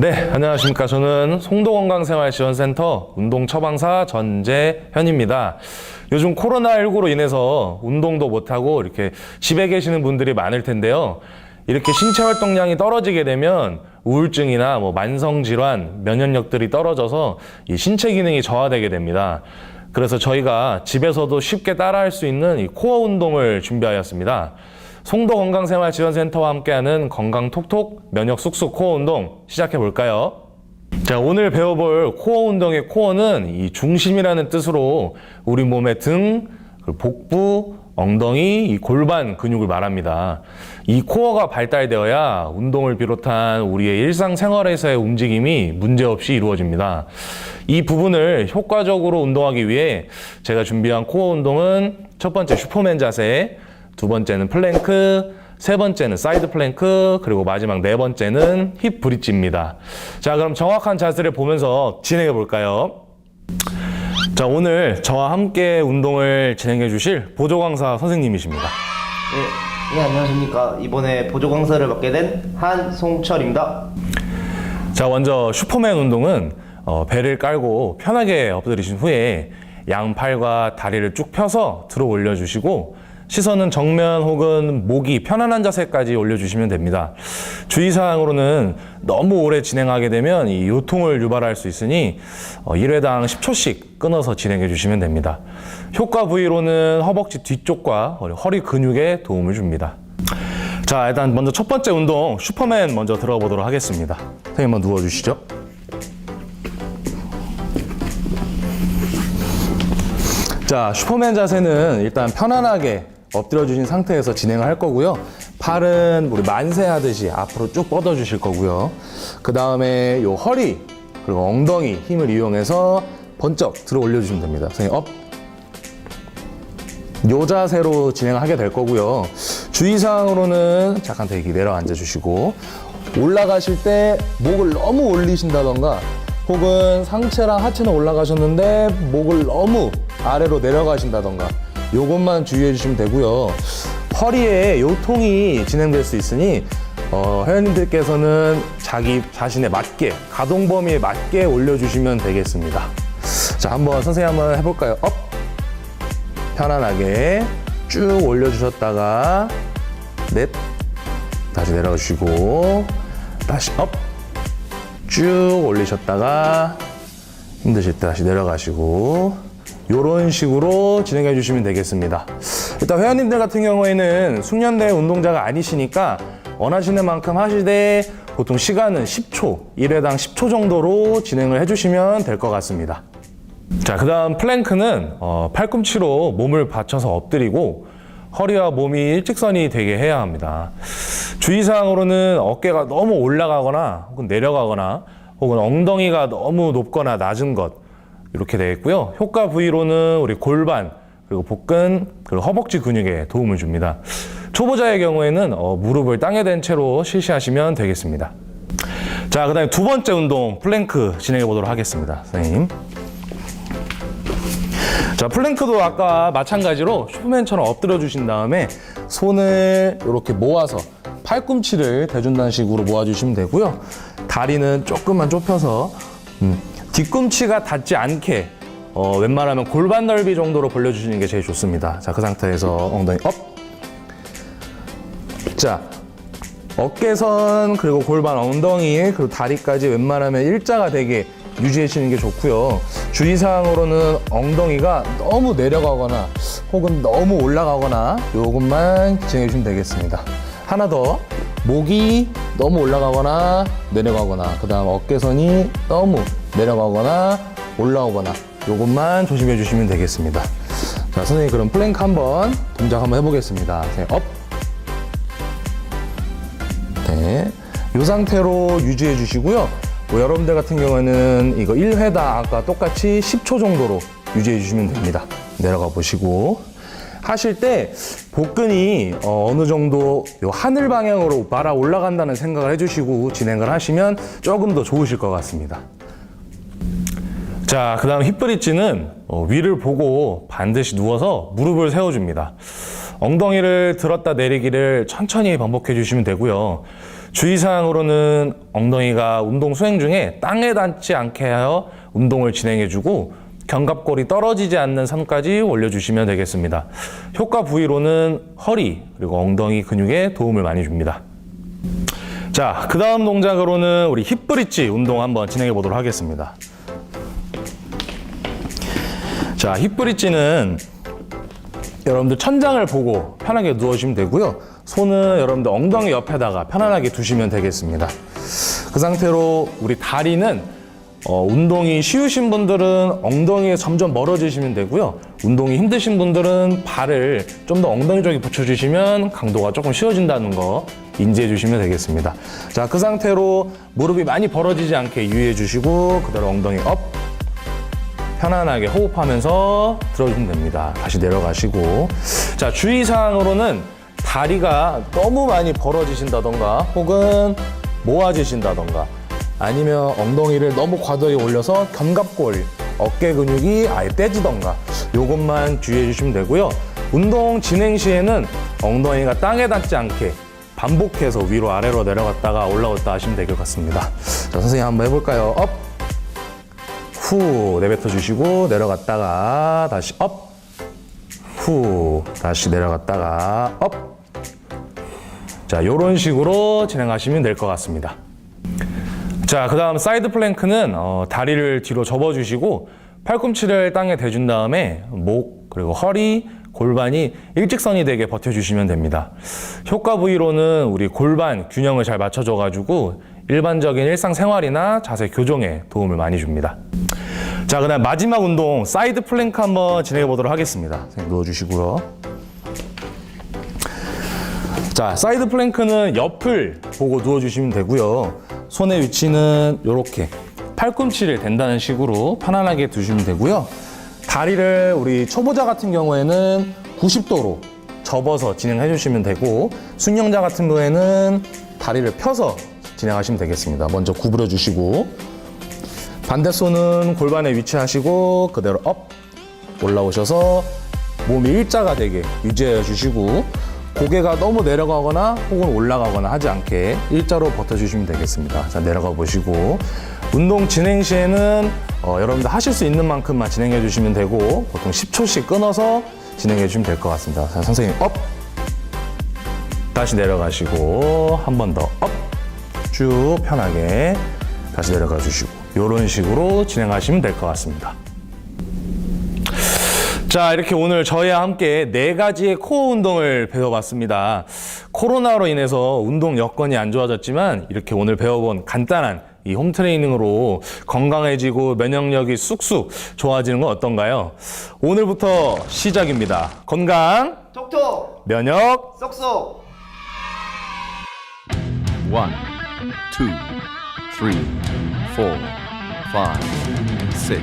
네, 안녕하십니까. 저는 송도건강생활지원센터 운동처방사 전재현입니다. 요즘 코로나19로 인해서 운동도 못하고 이렇게 집에 계시는 분들이 많을 텐데요. 이렇게 신체 활동량이 떨어지게 되면 우울증이나 뭐 만성질환, 면역력들이 떨어져서 이 신체 기능이 저하되게 됩니다. 그래서 저희가 집에서도 쉽게 따라할 수 있는 이 코어 운동을 준비하였습니다. 송도 건강생활지원센터와 함께하는 건강 톡톡 면역 쑥쑥 코어 운동 시작해 볼까요? 자, 오늘 배워볼 코어 운동의 코어는 이 중심이라는 뜻으로 우리 몸의 등, 그리고 복부, 엉덩이, 이 골반 근육을 말합니다. 이 코어가 발달되어야 운동을 비롯한 우리의 일상생활에서의 움직임이 문제없이 이루어집니다. 이 부분을 효과적으로 운동하기 위해 제가 준비한 코어 운동은 첫 번째 슈퍼맨 자세, 두 번째는 플랭크, 세 번째는 사이드 플랭크, 그리고 마지막 네 번째는 힙 브릿지입니다. 자, 그럼 정확한 자세를 보면서 진행해 볼까요? 자, 오늘 저와 함께 운동을 진행해 주실 보조 강사 선생님이십니다. 예, 예, 안녕하십니까. 이번에 보조 강사를 맡게 된 한송철입니다. 자, 먼저 슈퍼맨 운동은 어, 배를 깔고 편하게 엎드리신 후에 양팔과 다리를 쭉 펴서 들어 올려주시고 시선은 정면 혹은 목이 편안한 자세까지 올려주시면 됩니다. 주의사항으로는 너무 오래 진행하게 되면 이 요통을 유발할 수 있으니 어, 1회당 10초씩 끊어서 진행해 주시면 됩니다. 효과 부위로는 허벅지 뒤쪽과 허리 근육에 도움을 줍니다. 자, 일단 먼저 첫 번째 운동 슈퍼맨 먼저 들어가 보도록 하겠습니다. 선생님 한번 누워 주시죠. 자, 슈퍼맨 자세는 일단 편안하게 엎드려 주신 상태에서 진행을 할 거고요. 팔은 우리 만세 하듯이 앞으로 쭉 뻗어 주실 거고요. 그 다음에 요 허리 그리고 엉덩이 힘을 이용해서 번쩍 들어 올려 주시면 됩니다. 선생님 업. 요 자세로 진행하게 될 거고요. 주의사항으로는 잠깐 대기 내려앉아 주시고 올라가실 때 목을 너무 올리신다던가 혹은 상체랑 하체는 올라가셨는데 목을 너무 아래로 내려가신다던가 요것만 주의해 주시면 되고요. 허리에 요통이 진행될 수 있으니 어, 회원님들께서는 자기 자신에 맞게 가동 범위에 맞게 올려주시면 되겠습니다. 자, 한번 선생님 한번 해볼까요? 업. 편안하게 쭉 올려주셨다가 넷 다시 내려주시고 다시 업 쭉 올리셨다가 힘드실 때 다시 내려가시고 이런 식으로 진행해 주시면 되겠습니다 일단 회원님들 같은 경우에는 숙련대 운동자가 아니시니까 원하시는 만큼 하시되 보통 시간은 10초 1회당 10초 정도로 진행을 해주시면 될 것 같습니다 자, 그 다음 플랭크는 어, 팔꿈치로 몸을 받쳐서 엎드리고 허리와 몸이 일직선이 되게 해야 합니다. 주의사항으로는 어깨가 너무 올라가거나 혹은 내려가거나 혹은 엉덩이가 너무 높거나 낮은 것 이렇게 되겠고요. 효과 부위로는 우리 골반 그리고 복근 그리고 허벅지 근육에 도움을 줍니다. 초보자의 경우에는 어, 무릎을 땅에 댄 채로 실시하시면 되겠습니다. 자, 그 다음에 두 번째 운동 플랭크 진행해 보도록 하겠습니다. 선생님. 자, 플랭크도 아까 마찬가지로 슈퍼맨처럼 엎드려 주신 다음에 손을 이렇게 모아서 팔꿈치를 대준다는 식으로 모아주시면 되고요. 다리는 조금만 좁혀서 음, 뒤꿈치가 닿지 않게 어, 웬만하면 골반 넓이 정도로 벌려주시는 게 제일 좋습니다. 자, 그 상태에서 엉덩이 업. 자, 어깨선 그리고 골반 엉덩이 그리고 다리까지 웬만하면 일자가 되게 유지해 주시는 게 좋고요. 주의사항으로는 엉덩이가 너무 내려가거나 혹은 너무 올라가거나 요것만 진행해 주시면 되겠습니다. 하나 더 목이 너무 올라가거나 내려가거나 그 다음 어깨선이 너무 내려가거나 올라오거나 요것만 조심해 주시면 되겠습니다. 자 선생님 그럼 플랭크 한번 동작 한번 해보겠습니다. 네, 업 네. 이 상태로 유지해 주시고요. 뭐 여러분들 같은 경우에는 이거 1회당 아까 똑같이 10초 정도로 유지해 주시면 됩니다. 내려가 보시고. 하실 때 복근이 어, 느 정도 요 하늘 방향으로 날아 올라간다는 생각을 해주시고 진행을 하시면 조금 더 좋으실 것 같습니다. 자, 그 다음 힙브릿지는 어, 위를 보고 반드시 누워서 무릎을 세워줍니다. 엉덩이를 들었다 내리기를 천천히 반복해 주시면 되고요. 주의사항으로는 엉덩이가 운동 수행 중에 땅에 닿지 않게 하여 운동을 진행해주고 견갑골이 떨어지지 않는 선까지 올려주시면 되겠습니다. 효과 부위로는 허리 그리고 엉덩이 근육에 도움을 많이 줍니다. 자, 그 다음 동작으로는 우리 힙 브릿지 운동 한번 진행해 보도록 하겠습니다. 자, 힙 브릿지는 여러분들 천장을 보고 편하게 누워주시면 되고요. 손은 여러분들 엉덩이 옆에다가 편안하게 두시면 되겠습니다. 그 상태로 우리 다리는 어, 운동이 쉬우신 분들은 엉덩이에 점점 멀어지시면 되고요. 운동이 힘드신 분들은 발을 좀 더 엉덩이 쪽에 붙여주시면 강도가 조금 쉬워진다는 거 인지해 주시면 되겠습니다. 자, 그 상태로 무릎이 많이 벌어지지 않게 유의해 주시고 그대로 엉덩이 업, 편안하게 호흡하면서 들어주시면 됩니다. 다시 내려가시고. 자, 주의사항으로는 다리가 너무 많이 벌어지신다던가 혹은 모아지신다던가 아니면 엉덩이를 너무 과도히 올려서 견갑골, 어깨 근육이 아예 떼지던가 요것만 주의해 주시면 되고요. 운동 진행 시에는 엉덩이가 땅에 닿지 않게 반복해서 위로 아래로 내려갔다가 올라왔다 하시면 될 것 같습니다. 자, 선생님 한번 해볼까요? 업! 후 내뱉어 주시고 내려갔다가 다시 업. 후 다시 내려갔다가 업. 자, 요런 식으로 진행하시면 될 것 같습니다. 자, 그 다음 사이드 플랭크는 어, 다리를 뒤로 접어주시고 팔꿈치를 땅에 대준 다음에 목, 그리고 허리, 골반이 일직선이 되게 버텨주시면 됩니다. 효과 부위로는 우리 골반 균형을 잘 맞춰줘가지고 일반적인 일상생활이나 자세 교정에 도움을 많이 줍니다. 자, 그 다음 마지막 운동, 사이드 플랭크 한번 진행해 보도록 하겠습니다. 누워주시고요. 자, 사이드 플랭크는 옆을 보고 누워주시면 되고요. 손의 위치는 이렇게 팔꿈치를 댄다는 식으로 편안하게 두시면 되고요. 다리를 우리 초보자 같은 경우에는 90도로 접어서 진행해 주시면 되고 숙련자 같은 경우에는 다리를 펴서 진행하시면 되겠습니다. 먼저 구부려 주시고 반대 손은 골반에 위치하시고 그대로 업 올라오셔서 몸이 일자가 되게 유지해 주시고 고개가 너무 내려가거나 혹은 올라가거나 하지 않게 일자로 버텨주시면 되겠습니다. 자 내려가 보시고 운동 진행 시에는 어, 여러분들 하실 수 있는 만큼만 진행해 주시면 되고 보통 10초씩 끊어서 진행해 주시면 될 것 같습니다. 자 선생님 업 다시 내려가시고 한 번 더 업 쭉 편하게 다시 내려가 주시고 이런 식으로 진행하시면 될 것 같습니다. 자, 이렇게 오늘 저희와 함께 네 가지의 코어 운동을 배워봤습니다. 코로나로 인해서 운동 여건이 안 좋아졌지만 이렇게 오늘 배워본 간단한 이 홈트레이닝으로 건강해지고 면역력이 쑥쑥 좋아지는 건 어떤가요? 오늘부터 시작입니다. 건강, 톡톡 면역, 쏙쏙 One, two, three, four, five, six,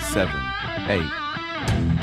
seven, eight,